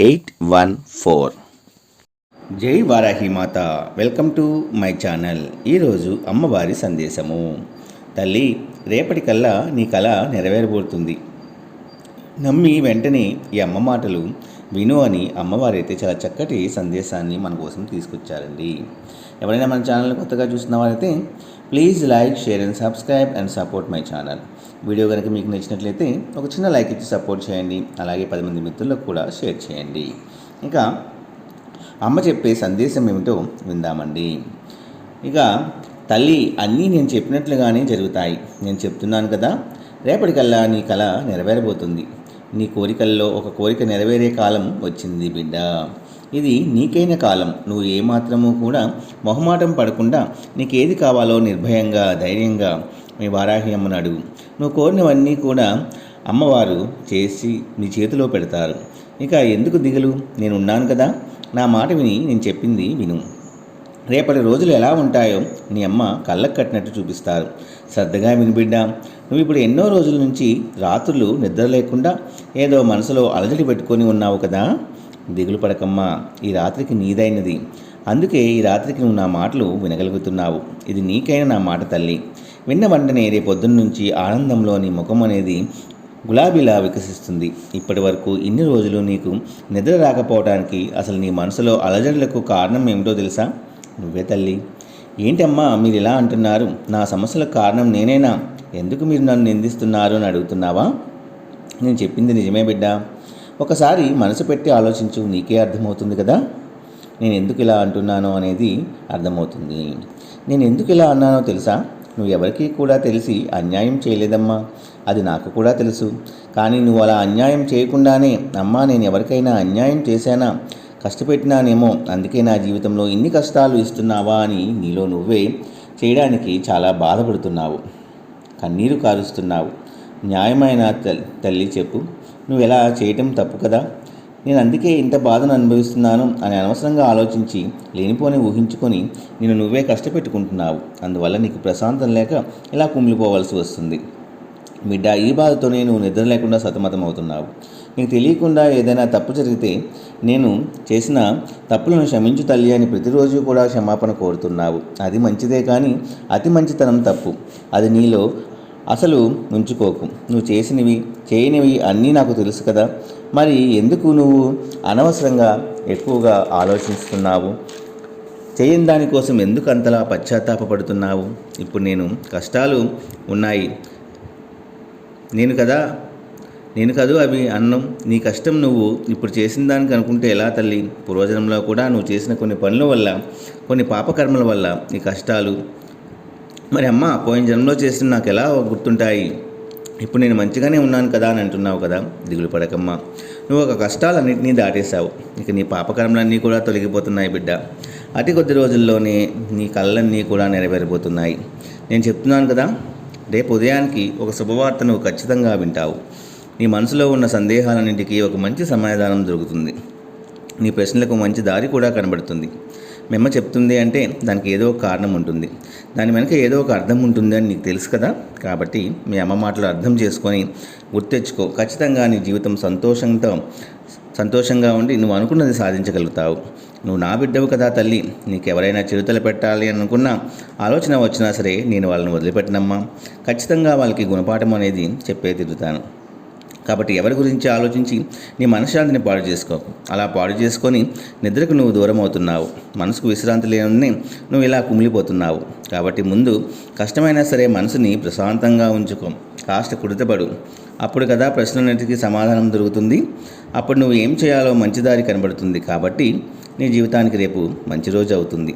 eight one four. జై వారాహి మాత. Welcome to my channel. ఈరోజు అమ్మవారి సందేశము. తల్లి రేపటికల్లా నీ కళ నెరవేరబోతుంది. నమ్మి వెంటనే ఈ అమ్మ మాటలు విను అని అమ్మవారు అయితే చాలా చక్కటి సందేశాన్ని మన కోసం తీసుకొచ్చారండి. ఎవరైనా మన ఛానల్ కొత్తగా చూస్తున్న వారైతే please like share and subscribe and support my channel. Video కనుక మీకు నచ్చినట్లయితే ఒక చిన్న లైక్ ఇచ్చి సపోర్ట్ చేయండి. అలాగే పది మంది మిత్రులకు కూడా షేర్ చేయండి. ఇంకా అమ్మ చెప్పే సందేశం ఏమిటో విందామండి. ఇక తల్లి అన్నీ నేను చెప్పినట్లుగానే జరుగుతాయి. నేను చెప్తున్నాను కదా రేపటికల్లా నీ కళ నెరవేరబోతుంది. నీ కోరికల్లో ఒక కోరిక నెరవేరే కాలం వచ్చింది బిడ్డ. ఇది నీకైన కాలం. నువ్వు ఏమాత్రము కూడా మొహమాటం పడకుండా నీకేది కావాలో నిర్భయంగా ధైర్యంగా మీ వారాహి అమ్మను అడుగు. నువ్వు కోరినవన్నీ కూడా అమ్మవారు చేసి నీ చేతిలో పెడతారు. ఇక ఎందుకు దిగులు? నేను ఉన్నాను కదా. నా మాట విని నేను చెప్పింది విను. రేపటి రోజులు ఎలా ఉంటాయో నీ అమ్మ కళ్ళకు కట్టినట్టు చూపిస్తారు. శ్రద్ధగా వినిబిడ్డా నువ్వు ఇప్పుడు ఎన్నో రోజుల నుంచి రాత్రులు నిద్ర లేకుండా ఏదో మనసులో అలజడి పెట్టుకొని ఉన్నావు కదా? దిగులు పడకమ్మా ఈ రాత్రికి నీదైనది. అందుకే ఈ రాత్రికి నువ్వు నా మాటలు వినగలుగుతున్నావు. ఇది నీకైన నా మాట తల్లి. విన్న వెంటనే రేపొద్దున్న నుంచి ఆనందంలోని ముఖం అనేది గులాబీలా వికసిస్తుంది. ఇప్పటి వరకు ఇన్ని రోజులు నీకు నిద్ర రాకపోవడానికి అసలు నీ మనసులో అలజడులకు కారణం ఏమిటో తెలుసా? నువ్వే తల్లి. ఏంటమ్మా మీరు ఇలా అంటున్నారు? నా సమస్యలకు కారణం నేనేనా? ఎందుకు మీరు నన్ను నిందిస్తున్నారు? అని అడుగుతున్నావా? నేను చెప్పింది నిజమే బిడ్డ. ఒకసారి మనసు పెట్టి ఆలోచించు నీకే అర్థమవుతుంది కదా? నేను ఎందుకు ఇలా అంటున్నానో అనేది అర్థమవుతుంది. నేను ఎందుకు ఇలా అన్నానో తెలుసా? నువ్వు ఎవరికీ కూడా తెలిసి అన్యాయం చేయలేదమ్మా. అది నాకు కూడా తెలుసు. కానీ నువ్వు అలా అన్యాయం చేయకుండానే అమ్మా నేను ఎవరికైనా అన్యాయం చేశానా? కష్టపెట్టినానేమో అందుకే నా జీవితంలో ఇన్ని కష్టాలు ఇస్తున్నావా అని నీలో నువ్వే చేయడానికి చాలా బాధపడుతున్నావు. కన్నీరు కారుస్తున్నావు. న్యాయమైన తల్లి చెప్పు. నువ్వు ఎలా చేయటం తప్పు కదా? నేను అందుకే ఇంత బాధను అనుభవిస్తున్నాను అని అనవసరంగా ఆలోచించి లేనిపోని ఊహించుకొని నేను నువ్వే కష్టపెట్టుకుంటున్నావు. అందువల్ల నీకు ప్రశాంతం లేక ఇలా కుమిలిపోవాల్సి వస్తుంది. బిడ్డ ఈ బాధతోనే నువ్వు నిద్ర లేకుండా సతమతం అవుతున్నావు. నీకు తెలియకుండా ఏదైనా తప్పు జరిగితే నేను చేసిన తప్పులను క్షమించు తల్లి అని ప్రతిరోజు కూడా క్షమాపణ కోరుతున్నావు. అది మంచిదే కానీ అతి మంచితనం తప్పు. అది నీలో అసలు ఉంచుకోకు. నువ్వు చేసినవి చేయనివి అన్నీ నాకు తెలుసు కదా. మరి ఎందుకు నువ్వు అనవసరంగా ఎక్కువగా ఆలోచిస్తున్నావు? చేయని దానికోసం ఎందుకు అంతలా పశ్చాత్తాపడుతున్నావు ఇప్పుడు నేను కష్టాలు ఉన్నాయి. నేను కదా? నేను కదూ అవి అన్నం? నీ కష్టం నువ్వు ఇప్పుడు చేసిన దానికి అనుకుంటే ఎలా తల్లి? పూర్వజనంలో కూడా నువ్వు చేసిన కొన్ని పనుల వల్ల కొన్ని పాపకర్మల వల్ల నీ కష్టాలు. మరి అమ్మ పోయిన జన్మలో చేసిన నాకు ఎలా గుర్తుంటాయి? ఇప్పుడు నేను మంచిగానే ఉన్నాను కదా అని అంటున్నావు కదా? దిగులు పడకమ్మా. నువ్వు ఒక కష్టాలన్నింటినీ దాటేశావు. ఇక నీ పాపకర్మలన్నీ కూడా తొలగిపోతున్నాయి బిడ్డ. అతి కొద్ది రోజుల్లోనే నీ కళ్ళన్నీ కూడా నెరవేరిపోతున్నాయి నేను చెప్తున్నాను కదా రేపు ఉదయానికి ఒక శుభవార్త నువ్వు ఖచ్చితంగా వింటావు. నీ మనసులో ఉన్న సందేహాలన్నింటికీ ఒక మంచి సమాధానం దొరుకుతుంది. నీ ప్రశ్నలకు మంచి దారి కూడా కనబడుతుంది. మెమ్మ చెప్తుంది అంటే దానికి ఏదో ఒక కారణం ఉంటుంది. దాని వెనక ఏదో ఒక అర్థం ఉంటుంది అని నీకు తెలుసు కదా? కాబట్టి మీ అమ్మ మాటలు అర్థం చేసుకొని గుర్తెచ్చుకో. ఖచ్చితంగా నీ జీవితం సంతోషంతో సంతోషంగా ఉండి నువ్వు అనుకున్నది సాధించగలుగుతావు. నువ్వు నా బిడ్డవు కదా తల్లి. నీకు ఎవరైనా చిరుతలు పెట్టాలి అనుకున్నా ఆలోచన వచ్చినా సరే నేను వాళ్ళని వదిలిపెట్టనమ్మా. ఖచ్చితంగా వాళ్ళకి గుణపాఠం అనేది చెప్పే తిరుగుతాను. కాబట్టి ఎవరి గురించి ఆలోచించి నీ మనశ్శాంతిని పాడు చేసుకో. అలా పాడు చేసుకొని నిద్రకు నువ్వు దూరం అవుతున్నావు మనసుకు విశ్రాంతి లేని నువ్వు ఇలా కుమిలిపోతున్నావు. కాబట్టి ముందు కష్టమైనా సరే మనసుని ప్రశాంతంగా ఉంచుకో. కాస్త కుడితపడు అప్పుడు కదా ప్రశ్నలన్నిటికీ సమాధానం దొరుకుతుంది. అప్పుడు నువ్వు ఏం చేయాలో మంచి దారి కనబడుతుంది. కాబట్టి నీ జీవితానికి రేపు మంచి రోజు అవుతుంది.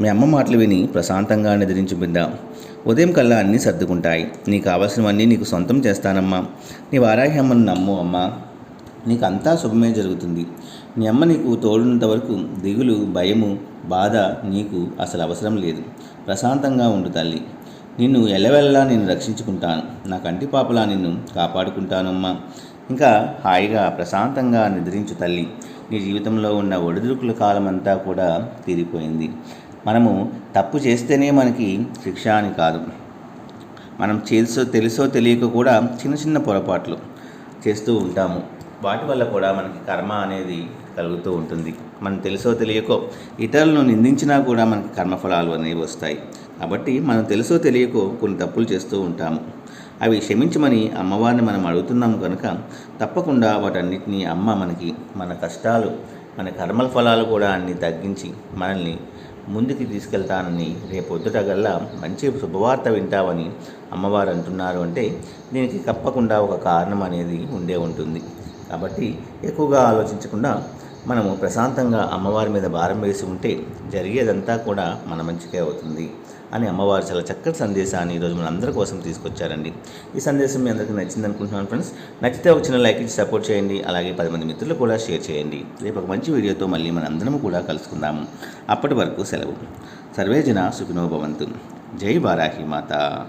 మీ అమ్మ మాటలు విని ప్రశాంతంగా నిద్రించు బిడ్డ ఉదయం కల్లా అన్నీ సర్దుకుంటాయి. నీకు కావాల్సినవన్నీ నీకు సొంతం చేస్తానమ్మా. నీ వారాహి అమ్మను నమ్ము అమ్మా. నీకు అంతా శుభమే జరుగుతుంది. నీ అమ్మ నీకు తోడున్నంత వరకు దిగులు భయము బాధ నీకు అసలు అవసరం లేదు. ప్రశాంతంగా ఉండు తల్లి. నిన్ను ఎల్లవెల్లా నేను రక్షించుకుంటాను. నా కంటి పాపలా నిన్ను కాపాడుకుంటానమ్మా. ఇంకా హాయిగా ప్రశాంతంగా నిద్రించు తల్లి. నీ జీవితంలో ఉన్న ఒడిదుడుకుల కాలం అంతా కూడా తీరిపోయింది. మనము తప్పు చేస్తేనే మనకి శిక్ష అని కాదు. మనం తెలుసో తెలుసో తెలియక కూడా చిన్న చిన్న పొరపాట్లు చేస్తూ ఉంటాము. వాటి వల్ల కూడా మనకి కర్మ అనేది కలుగుతూ ఉంటుంది. మనం తెలుసో తెలియకో ఇతరులను నిందించినా కూడా మనకి కర్మఫలాలు అనేవి వస్తాయి. కాబట్టి మనం తెలుసో తెలియకో కొన్ని తప్పులు చేస్తూ ఉంటాము. అవి క్షమించమని అమ్మవారిని మనం అడుగుతున్నాము కనుక తప్పకుండా వాటన్నిటినీ అమ్మ మనకి మన కష్టాలు మన కర్మల ఫలాలు కూడా అన్ని తగ్గించి మనల్ని ముందుకు తీసుకెళ్తానని రేపొద్దుటగల్లా మంచి శుభవార్త వింటామని అమ్మవారు అంటున్నారు అంటే దీనికి తప్పకుండా ఒక కారణం అనేది ఉండే ఉంటుంది. కాబట్టి ఎక్కువగా ఆలోచించకుండా మనము ప్రశాంతంగా అమ్మవారి మీద భారం వేసి ఉంటే జరిగేదంతా కూడా మన మంచికే అవుతుంది. అని అమ్మవారు చాలా చక్కటి సందేశాన్ని ఈరోజు మన అందరి కోసం తీసుకొచ్చారండి. ఈ సందేశం మీ అందరికీ నచ్చింది అనుకుంటున్నాను ఫ్రెండ్స్. నచ్చితే ఒక చిన్న లైక్ ఇచ్చి సపోర్ట్ చేయండి. అలాగే పది మంది మిత్రులు కూడా షేర్ చేయండి. రేపు ఒక మంచి వీడియోతో మళ్ళీ మన అందరము కూడా కలుసుకుందాము. అప్పటి వరకు సెలవు. సర్వేజన సుఖినోభవంతు జై వారాహి మాత.